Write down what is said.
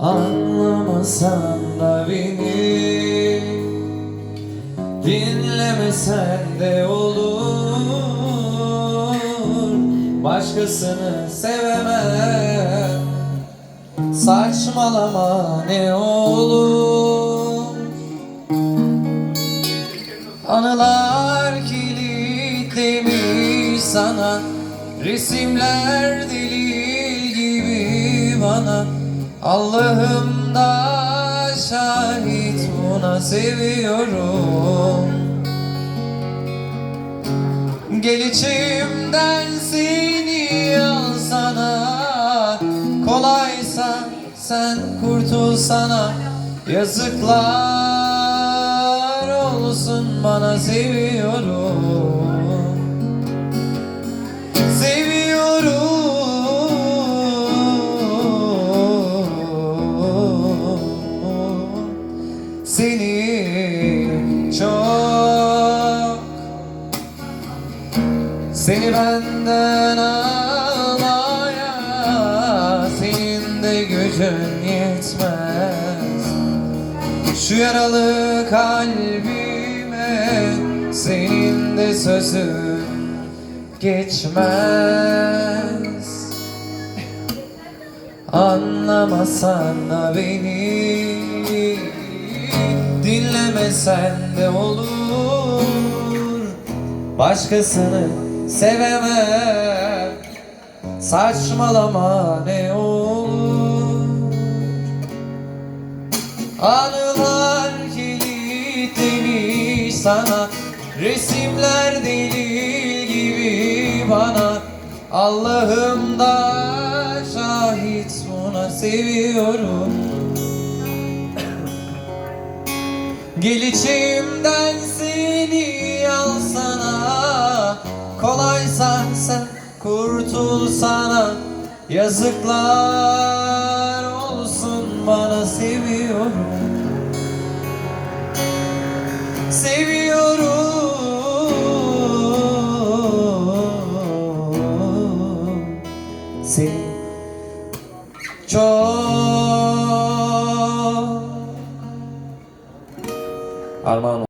Anlamasan da beni Dinlemesen de olur. Başkasını sevemem. Saçmalama ne olur. Anılar kilitlemiş sana Resimler bana Allah'ım da şahit buna seviyorum. Gel içimden seni alsana Kolaysa sen kurtulsana Yazıklar olsun bana seviyorum seni benden almaya Senin de gücün yetmez. Şu yaralı kalbime Senin de sözün geçmez. Anlamasan da beni Dinlemesen de olur. Başkasını sevemem Saçmalama ne olur. Anılar kilitlemiş sana Resimler delil gibi bana. Allah'ım da şahit buna seviyorum. Gel içimden seni alsana kolay sansa kurtulsana Yazıklar olsun bana seviyorum. Seviyorum. Seni çok Armağan